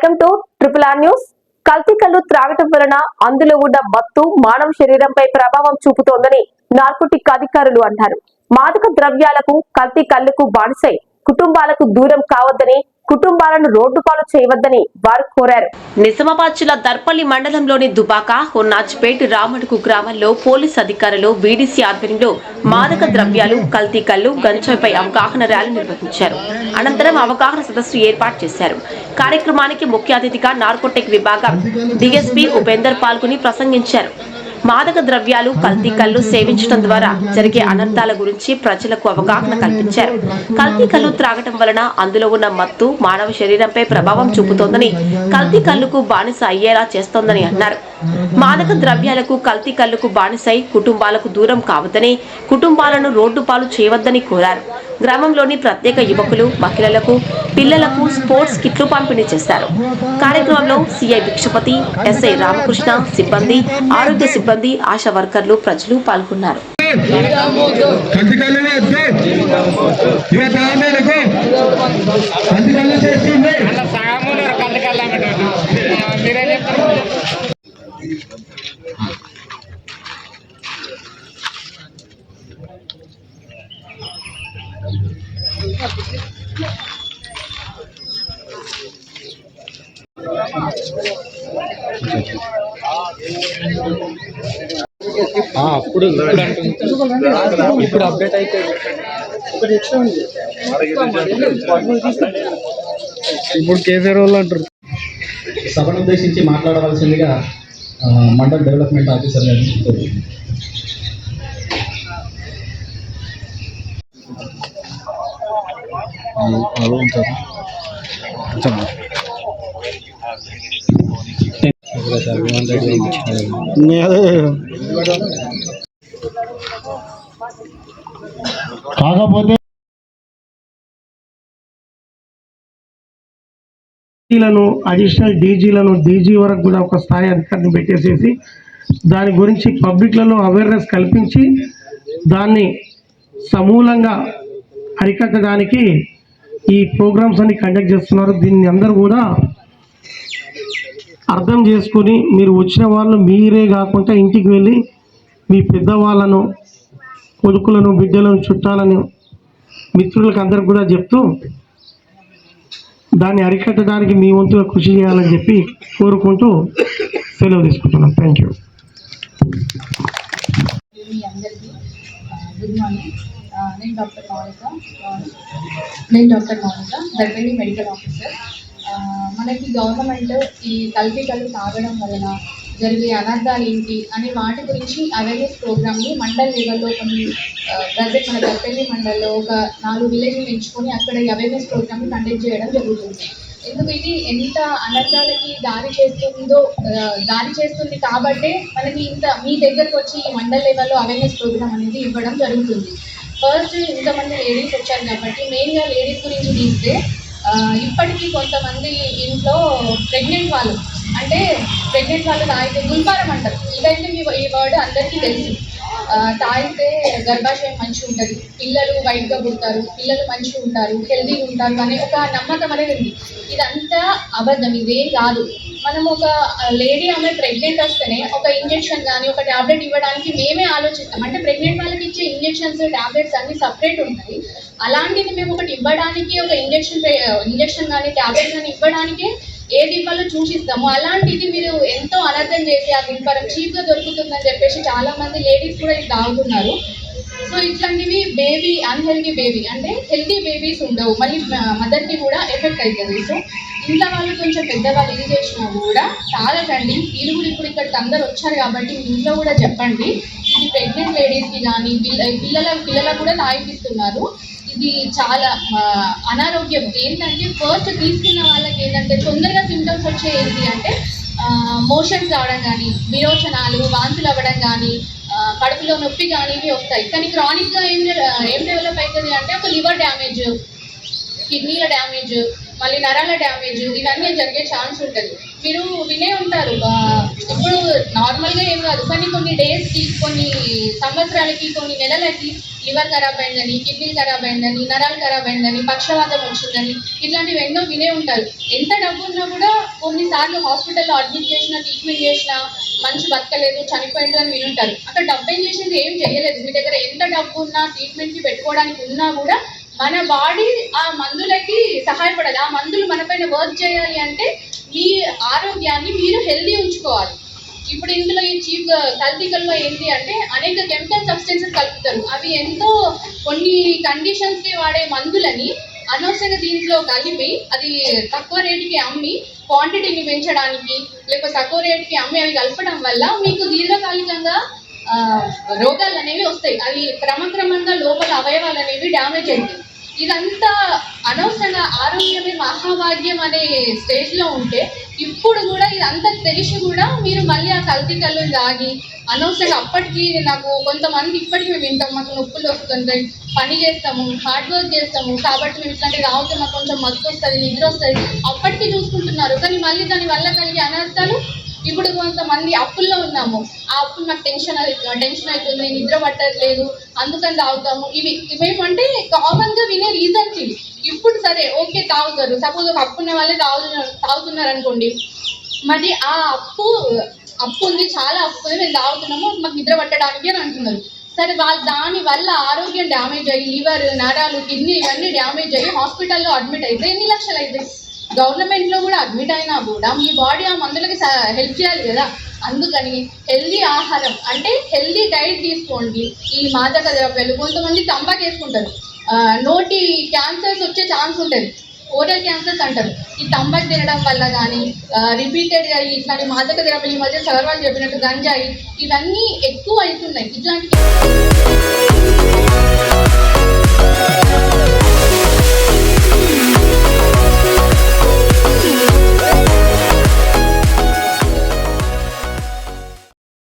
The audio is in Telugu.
Welcome to triple R news. కల్తీ కళ్ళు త్రాగటం వలన అందులో ఉన్న మత్తు మానవ శరీరంపై ప్రభావం చూపుతోందని నార్కోటిక్ అధికారులు అన్నారు మాదక ద్రవ్యాలకు కల్తీ కళ్ళకు బానిసై. కుటుంబాలకు దూరం కావద్దని కుటుంబాలను రోడ్డు పాలు చేయవద్దని వారు కోరారు. నిజామాబాద్ జిల్లా దర్పల్లి మండలంలోని దుబాక హొన్నాజ్పేట్ రామడుగు గ్రామంలో పోలీస్ అధికారులు బీడీసీ ఆధ్వర్యంలో మాదక ద్రవ్యాలు కల్తీ కళ్ళు గంజాయిపై అవగాహన ర్యాలీ నిర్వహించారు. అనంతరం అవగాహన సదస్సు ఏర్పాటు చేశారు. కార్యక్రమానికి ముఖ్య అతిథిగా నార్కోటెక్ విభాగం డిఎస్పీ ఉపేందర్ పాల్గొని ప్రసంగించారు. మాదక ద్రవ్యాలు కల్తీ కళ్ళు సేవించడం ద్వారా జరిగే అనర్థాల గురించి ప్రజలకు అవగాహన కల్పించారు. కల్తీ కళ్ళు త్రాగటం వలన అందులో ఉన్న మత్తు మానవ శరీరంపై ప్రభావం చూపుతోందని కల్తీ కళ్ళుకు బానిస అయ్యేలా చేస్తోందని అన్నారు. మాదక ద్రవ్యాలకు కల్తీ కళ్ళుకు బానిసై కుటుంబాలకు దూరం కావద్దని కుటుంబాలను రోడ్డు పాలు చేయవద్దని కోరారు. గ్రామంలోని ప్రత్యేక యువకులు మహిళలకు పిల్లలకు స్పోర్ట్స్ కిట్లు పంపిణీ చేస్తారు. కార్యక్రమంలో సిఐ భిక్షపతి ఎస్ఐ రామకృష్ణ సిబ్బంది ఆరోగ్య సిబ్బంది ఆశా వర్కర్లు ప్రజలు పాల్గొన్నారు. చేస్తుంది. అప్పుడు ఇప్పుడు అప్డేట్ అయితే ఇప్పుడు కేసీఆర్ వాళ్ళు అంటారు. సభను ఉద్దేశించి మాట్లాడవలసిందిగా మండల్ డెవలప్మెంట్ ఆఫీసర్ గారిని కోరుతున్నాను. అలా ఉంటారు కొంచెం కాకపోతే డీజీలను అడిషనల్ డీజీలను డీజీ వరకు కూడా ఒక స్థాయి అధికారిని పెట్టేసేసి దాని గురించి పబ్లిక్లలో అవేర్నెస్ కల్పించి దాన్ని సమూలంగా అరికట్టడానికి ఈ ప్రోగ్రామ్స్ అన్ని కండక్ట్ చేస్తున్నారు. దీన్ని అందరూ కూడా అర్థం చేసుకొని మీరు వచ్చిన వాళ్ళు మీరే కాకుండా ఇంటికి వెళ్ళి మీ పెద్దవాళ్ళను కొడుకులను బిడ్డలను చుట్టాలను మిత్రులకు అందరికి కూడా చెప్తూ దాన్ని అరికట్టడానికి మీ వంతుగా కృషి చేయాలని చెప్పి కోరుకుంటూ సెలవు తీసుకుంటున్నాం. థ్యాంక్ యూ గుడ్ మార్నింగ్ నేను డాక్టర్ మౌనిక. Uh, నేను డాక్టర్ మౌనిక దగ్గర మెడికల్ ఆఫీసర్ మనకి గవర్నమెంట్ ఈ కల్తీ కళ్ళు తాగడం వలన జరిగే అనర్థాలు ఏంటి అనే వాటి గురించి అవేర్నెస్ ప్రోగ్రామ్ని మండల్ లెవెల్లో కొన్ని ప్రజెంట్ మన దర్బెల్లి మండల్లో ఒక నాలుగు విలేజ్ని ఎంచుకొని అక్కడ ఈ అవేర్నెస్ ప్రోగ్రామ్ని కండక్ట్ చేయడం జరుగుతుంది. ఎందుకు ఇది? ఎంత అనర్థాలకి దారి చేస్తుందో దారి చేస్తుంది కాబట్టే మనకి ఇంత మీ దగ్గరకు వచ్చి ఈ మండల్ లెవెల్లో అవేర్నెస్ ప్రోగ్రామ్ అనేది ఇవ్వడం జరుగుతుంది. ఫస్ట్ ఇంతమంది లేడీస్ వచ్చారు కాబట్టి మెయిన్గా లేడీస్ గురించి తీస్తే ఇప్పటికీ కొంతమంది ఇంట్లో ప్రెగ్నెంట్ వాళ్ళు. అంటే ప్రెగ్నెంట్ వాళ్ళు తాగితే గుల్పారం అంటారు. ఇదైతే మీ ఈ వర్డ్ అందరికీ తెలుసు. తాగితే గర్భాశయం మంచిగా ఉంటుంది. పిల్లలు వైట్గా పుడతారు. పిల్లలు మంచిగా ఉంటారు. హెల్తీగా ఉంటారు అనే ఒక నమ్మకం అనేది ఉంది. ఇదంతా అబద్ధం. ఇదేం కాదు. మనం ఒక లేడీ ఆమె ప్రెగ్నెంట్ వస్తేనే ఒక ఇంజెక్షన్ కానీ ఒక ట్యాబ్లెట్ ఇవ్వడానికి మేమే ఆలోచిస్తాం. అంటే ప్రెగ్నెంట్ వాళ్ళకి ఇచ్చే ఇంజెక్షన్స్ ట్యాబ్లెట్స్ అన్ని సపరేట్ ఉంటాయి. అలాంటిది మేము ఒకటి ఇవ్వడానికి ఒక ఇంజెక్షన్ ఇంజెక్షన్ కానీ ట్యాబ్లెట్ కానీ ఇవ్వడానికి ఏది ఇవ్వాలో చూసిస్తాము. అలాంటిది మీరు ఎంతో అనర్థం చేసి ఆ వింపరం చీప్గా దొరుకుతుందని చెప్పేసి చాలా మంది లేడీస్ కూడా ఇది తాగుతున్నారు సో ఇట్లాంటివి బేబీ అన్హెల్దీ బేబీ అంటే హెల్దీ బేబీస్ ఉండవు. మళ్ళీ మదర్కి కూడా ఎఫెక్ట్ అవుతుంది సో ఇంట్లో వాళ్ళు కొంచెం పెద్దవాళ్ళు ఇది చేసినా కూడా తాగకండి వీళ్ళు ఇప్పుడు ఇక్కడికి అందరు వచ్చారు కాబట్టి మీ ఇంట్లో కూడా చెప్పండి. ఇది ప్రెగ్నెంట్ లేడీస్కి కానీ పిల్ల పిల్లల పిల్లలకు కూడా తాగిపిస్తున్నారు. ఇది చాలా అనారోగ్యం. ఏంటంటే ఫస్ట్ తీసుకున్న వాళ్ళకి ఏంటంటే తొందరగా సిమ్టమ్స్ వచ్చే ఏంటి అంటే మోషన్స్ రావడం కానీ విరోచనాలు వాంతులు అవ్వడం కానీ కడుపులో నొప్పి కానీ ఇవి వస్తాయి. కానీ క్రానిక్గా ఏం ఏం డెవలప్ అవుతుంది అంటే ఒక లివర్ డ్యామేజ్ కిడ్నీల డ్యామేజ్ మళ్ళీ నరాల డ్యామేజ్ ఇవన్నీ జరిగే ఛాన్స్ ఉంటుంది. మీరు వినే ఉంటారు. ఇప్పుడు నార్మల్గా ఏం కాదు. కానీ కొన్ని డేస్కి కొన్ని సంవత్సరాలకి కొన్ని నెలలకి లివర్ ఖరాబ్ అయిందని కిడ్నీ ఖరాబ్ అయిందని నరాలు ఖరాబ్ అయిందని పక్షవాతం వచ్చిందని ఇట్లాంటివి ఎన్నో వినే ఉంటారు. ఎంత డబ్బు ఉన్నా కూడా కొన్నిసార్లు హాస్పిటల్లో అడ్మిట్ చేసిన ట్రీట్మెంట్ చేసిన మనిషి బతకలేదు చనిపోయిండు అని వినుంటారు. అక్కడ డబ్బు ఏం చేసింది ఏం చేయలేదు. మీ దగ్గర ఎంత డబ్బు ఉన్నా ట్రీట్మెంట్కి పెట్టుకోవడానికి ఉన్నా కూడా మన బాడీ ఆ మందులకి సహాయపడాలి. ఆ మందులు మనపైన వర్క్ చేయాలి అంటే మీ ఆరోగ్యాన్ని మీరు హెల్దీ ఉంచుకోవాలి. ఇప్పుడు ఇందులో ఈ చీప్ కల్తీకల్లో ఏంటి అంటే అనేక కెమికల్ సబ్స్టెన్సెస్ కలుపుతారు. అవి ఎంతో కొన్ని కండిషన్స్కి వాడే మందులని అనవసరంగా దీంట్లో కలిపి అది తక్కువ రేటుకి అమ్మి క్వాంటిటీని పెంచడానికి లేకపోతే తక్కువ రేటుకి అమ్మి అవి కలపడం వల్ల మీకు దీర్ఘకాలికంగా రోగాలు అనేవి వస్తాయి. అవి క్రమక్రమంగా లోపల అవయవాలు అనేవి డ్యామేజ్ అవుతాయి. ఇదంతా అనవసరంగా ఆరోగ్యమే మహాభాగ్యం అనే స్టేజ్లో ఉంటే ఇప్పుడు కూడా ఇదంతా తెలిసి కూడా మీరు మళ్ళీ ఆ కల్తీ కళ్ళు తాగి అనవసరంగా అప్పటికి నాకు కొంతమంది ఇప్పటికీ మేము వింటాం మాకు నొప్పులు వస్తుంటాయి పని చేస్తాము హార్డ్ వర్క్ చేస్తాము కాబట్టి మేము ఇట్లాంటివి తాగితే మాకు కొంచెం మత్తు వస్తుంది నిద్ర వస్తుంది అప్పటికి చూసుకుంటున్నారు. కానీ మళ్ళీ దాని వల్ల కలిగే అనర్థాలు ఇప్పుడు కొంతమంది అప్పుల్లో ఉన్నాము. ఆ అప్పులు నాకు టెన్షన్ టెన్షన్ అవుతుంది నిద్ర పట్టట్లేదు అందుకని తాగుతాము. ఇవి ఇవేమంటే కామన్గా వినే రీజన్స్ ఇవి ఇప్పుడు సరే ఓకే తాగుతారు. సపోజ్ ఒక అప్పు ఉన్న వాళ్ళే తాగుతున్నారు తాగుతున్నారు అనుకోండి మరి ఆ అప్పు అప్పు ఉంది చాలా అప్పు ఉంది మేము తాగుతున్నాము మాకు నిద్ర పట్టడానికి అని అంటున్నారు. సరే వాళ్ళు దాని వల్ల ఆరోగ్యం డ్యామేజ్ అయ్యి లివర్ నరాలు కిడ్నీ ఇవన్నీ డ్యామేజ్ అయ్యి హాస్పిటల్లో అడ్మిట్ అయితే ఎన్ని లక్షలు అవుతాయి గవర్నమెంట్లో కూడా అడ్మిట్ అయినా కూడా మీ బాడీ ఆ మందులకి హెల్ప్ చేయాలి కదా. అందుకని హెల్దీ ఆహారం అంటే హెల్దీ డైట్ తీసుకోండి. ఈ మాదక ద్రవ్యాలు కొంతమంది తంబాకు వేసుకుంటారు. నోటి క్యాన్సర్స్ వచ్చే ఛాన్స్ ఉంటుంది. ఓటల్ క్యాన్సర్స్ అంటారు. ఈ తంబాకు తినడం వల్ల కానీ రిపీటెడ్గా ఇట్లాంటి మాదక ద్రవ్యం ఈ మధ్య సగర్వాళ్ళు చెప్పినట్టు గంజాయి ఇవన్నీ ఎక్కువ అవుతున్నాయి. ఇట్లాంటి